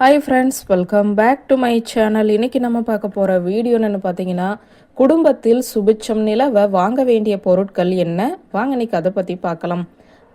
Hi friends welcome back to my channel இன்னைக்கு நம்ம பார்க்க போகிற வீடியோ பார்த்தீங்கன்னா குடும்பத்தில் சுபிச்சம் நிலவை வாங்க வேண்டிய பொருட்கள் என்ன? வாங்க இன்னைக்கு அதை பற்றி பார்க்கலாம்.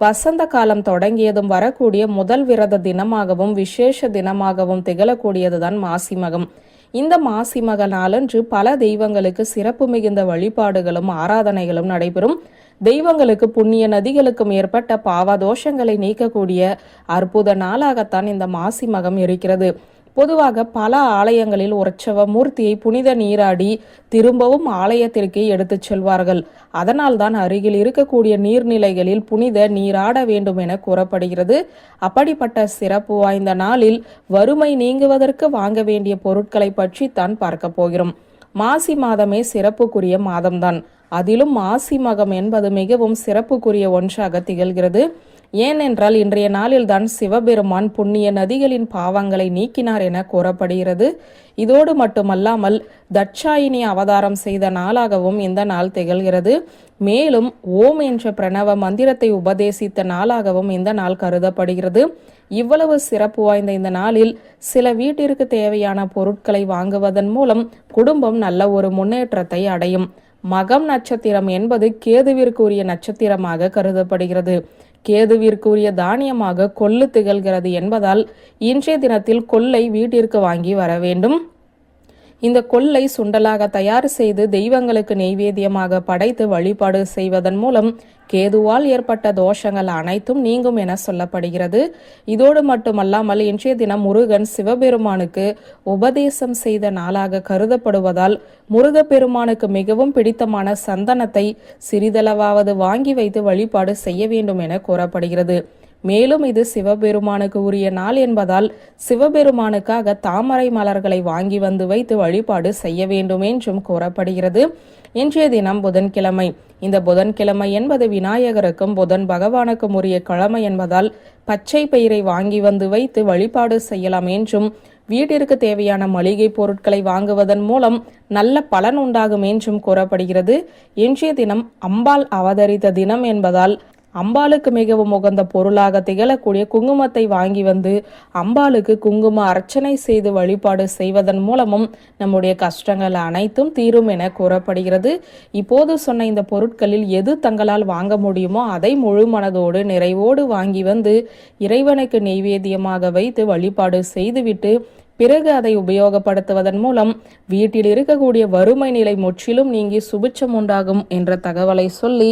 வசந்த காலம் தொடங்கியதும் வரக்கூடிய முதல் விரத தினமாகவும் விசேஷ தினமாகவும் திகழக்கூடியது தான் மாசிமகம் இந்த மாசிமக நாளன்று பல தெய்வங்களுக்கு சிறப்பு மிகுந்த வழிபாடுகளும் ஆராதனைகளும் நடைபெறும். தெய்வங்களுக்கு புண்ணிய நதிகளுக்கும் ஏற்பட்ட பாவதோஷங்களை நீக்கக்கூடிய அற்புத நாளாகத்தான் இந்த மாசி மகம் இருக்கிறது. பொதுவாக பல ஆலயங்களில் உற்சவ மூர்த்தியை புனித நீராடி திரும்பவும் ஆலயத்திற்கே எடுத்துச் செல்வார்கள். அதனால்தான் அருகில் இருக்கக்கூடிய நீர்நிலைகளில் புனித நீராட வேண்டும் என கூறப்படுகிறது. அப்படிப்பட்ட சிறப்பு வாய்ந்த நாளில் வறுமை நீங்குவதற்கு வாங்க வேண்டிய பொருட்களை பற்றி தான் பார்க்க போகிறோம். மாசி மாதமே சிறப்புக்குரிய மாதம்தான். அதிலும் மாசி மகம் என்பது மிகவும் சிறப்புக்குரிய ஒன்றாக திகழ்கிறது. ஏனென்றால் இன்றைய நாளில்தான் சிவபெருமான் புண்ணிய நதிகளின் பாவங்களை நீக்கினார் என கூறப்படுகிறது. இதோடு மட்டுமல்லாமல் தட்சாயினி அவதாரம் செய்த நாளாகவும் இந்த நாள் திகழ்கிறது. மேலும் ஓம் என்ற பிரணவ மந்திரத்தை உபதேசித்த நாளாகவும் இந்த நாள் கருதப்படுகிறது. இவ்வளவு சிறப்பு வாய்ந்த இந்த நாளில் சில வீட்டிற்கு தேவையான பொருட்களை வாங்குவதன் மூலம் குடும்பம் நல்ல ஒரு முன்னேற்றத்தை அடையும். மகம் நட்சத்திரம் என்பது கேதுவிற்குரிய நட்சத்திரமாக கருதப்படுகிறது. கேதுவிற்குரிய தானியமாக கொள்ளு திகழ்கிறது என்பதால் இன்றைய தினத்தில் கொல்லை வீட்டிற்கு வாங்கி வர வேண்டும். இந்த கொல்லை சுண்டலாக தயார் செய்து தெய்வங்களுக்கு நெய்வேத்தியமாக படைத்து வழிபாடு செய்வதன் மூலம் கேதுவால் ஏற்பட்ட தோஷங்கள் அனைத்தும் நீங்கும் என சொல்லப்படுகிறது. இதோடு மட்டுமல்லாமல் இன்றைய தினம் முருகன் சிவபெருமானுக்கு உபதேசம் செய்த நாளாக கருதப்படுவதால் முருகப்பெருமானுக்கு மிகவும் பிடித்தமான சந்தனத்தை சிறிதளவாவது வாங்கி வைத்து வழிபாடு செய்ய வேண்டும் என கூறப்படுகிறது. மேலும் இது சிவபெருமானுக்கு உரிய நாள் என்பதால் சிவபெருமானுக்காக தாமரை மலர்களை வாங்கி வந்து வைத்து வழிபாடு செய்ய வேண்டும் என்றும் கூறப்படுகிறது. இன்றைய தினம் புதன்கிழமை. இந்த புதன்கிழமை என்பது விநாயகருக்கும் புதன் பகவானுக்கும் உரிய கிழமை என்பதால் பச்சை பயிரை வாங்கி வந்து வைத்து வழிபாடு செய்யலாம் என்றும் வீட்டிற்கு தேவையான மளிகை பொருட்களை வாங்குவதன் மூலம் நல்ல பலன் உண்டாகும் என்றும் கூறப்படுகிறது. இன்றைய தினம் அம்பாள் அவதரித்த தினம் என்பதால் அம்பாளுக்கு மிகவும் உகந்த பொருளாக திகழக்கூடிய குங்குமத்தை வாங்கி வந்து அம்பாளுக்கு குங்கும அர்ச்சனை செய்து வழிபாடு செய்வதன் மூலமும் நம்முடைய கஷ்டங்கள் அனைத்தும் தீரும் என கூறப்படுகிறது. இப்போது சொன்ன இந்த பொருட்களில் எது தங்களால் வாங்க முடியுமோ அதை முழு மனதோடு நிறைவோடு வாங்கி வந்து இறைவனுக்கு நெய்வேத்தியமாக வைத்து வழிபாடு செய்துவிட்டு பிறகு அதை உபயோகப்படுத்துவதன் மூலம் வீட்டில் இருக்கக்கூடிய வறுமை நிலை முற்றிலும் நீங்கி சுபிச்சம் உண்டாகும் என்ற தகவலை சொல்லி